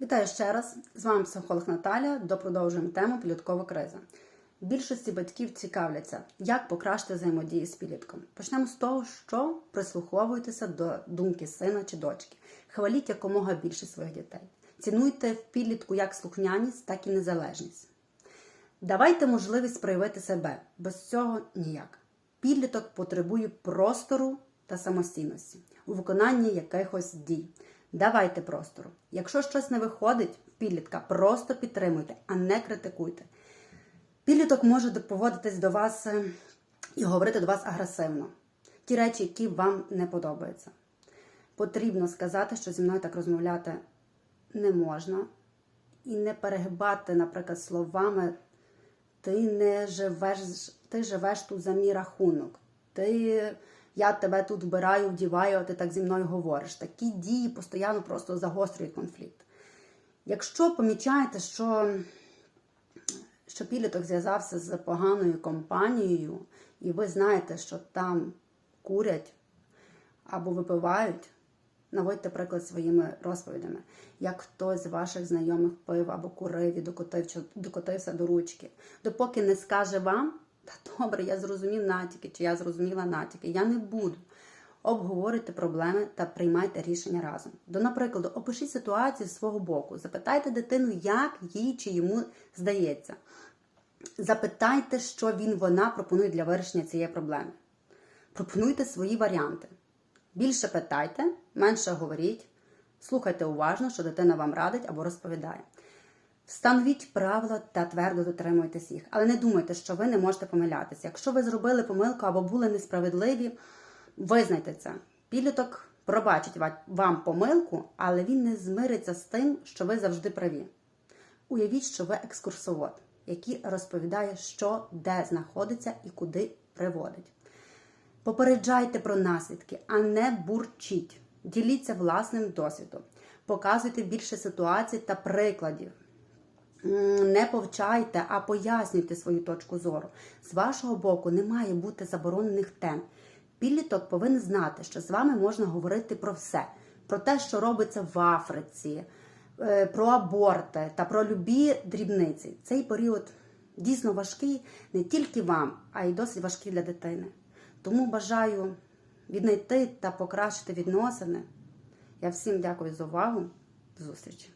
Вітаю ще раз. З вами психолог Наталя. Допродовжуємо тему підліткова криза. Більшості батьків цікавляться, як покращити взаємодію з підлітком. Почнемо з того, що прислуховуйтеся до думки сина чи дочки. Хваліть якомога більше своїх дітей. Цінуйте в підлітку як слухняність, так і незалежність. Давайте можливість проявити себе. Без цього ніяк. Підліток потребує простору та самостійності у виконанні якихось дій. Давайте простору. Якщо щось не виходить підлітка, просто підтримуйте, а не критикуйте. Підліток може поводитись до вас е, і говорити до вас агресивно. Ті речі, які вам не подобаються. Потрібно сказати, що зі мною так розмовляти не можна, і не перегибати, наприклад, словами ти не живеш, ти живеш тут за мій рахунок. Ти, я тебе тут вбираю, вдіваю, а ти так зі мною говориш. Такі дії постійно просто загострюють конфлікт. Якщо помічаєте, що, що підліток зв'язався з поганою компанією, і ви знаєте, що там курять або випивають, наводьте приклад своїми розповідями. Як хтось з ваших знайомих пив або курив і докотив, докотився до ручки. Допоки не скаже вам, та добре, я зрозумів натяки, чи я зрозуміла натяки, я не буду. Обговорюйте проблеми та приймайте рішення разом. До, наприклад, опишіть ситуацію з свого боку. Запитайте дитину, як їй чи йому здається. Запитайте, що він вона пропонує для вирішення цієї проблеми. Пропонуйте свої варіанти. Більше питайте, менше говоріть, слухайте уважно, що дитина вам радить або розповідає. Встановіть правила та твердо дотримуйтесь їх, але не думайте, що ви не можете помилятися. Якщо ви зробили помилку або були несправедливі, визнайте це. Підліток пробачить вам помилку, але він не змириться з тим, що ви завжди праві. Уявіть, що ви екскурсовод, який розповідає, що де знаходиться і куди приводить. Попереджайте про наслідки, а не бурчіть. Діліться власним досвідом, показуйте більше ситуацій та прикладів. Не повчайте, а пояснюйте свою точку зору. З вашого боку не має бути заборонених тем. Підліток повинен знати, що з вами можна говорити про все: про те, що робиться в Африці, е, про аборти та про любі дрібниці. Цей період дійсно важкий не тільки вам, а й досить важкий для дитини. Тому бажаю віднайти та покращити відносини. Я всім дякую за увагу. До зустрічі!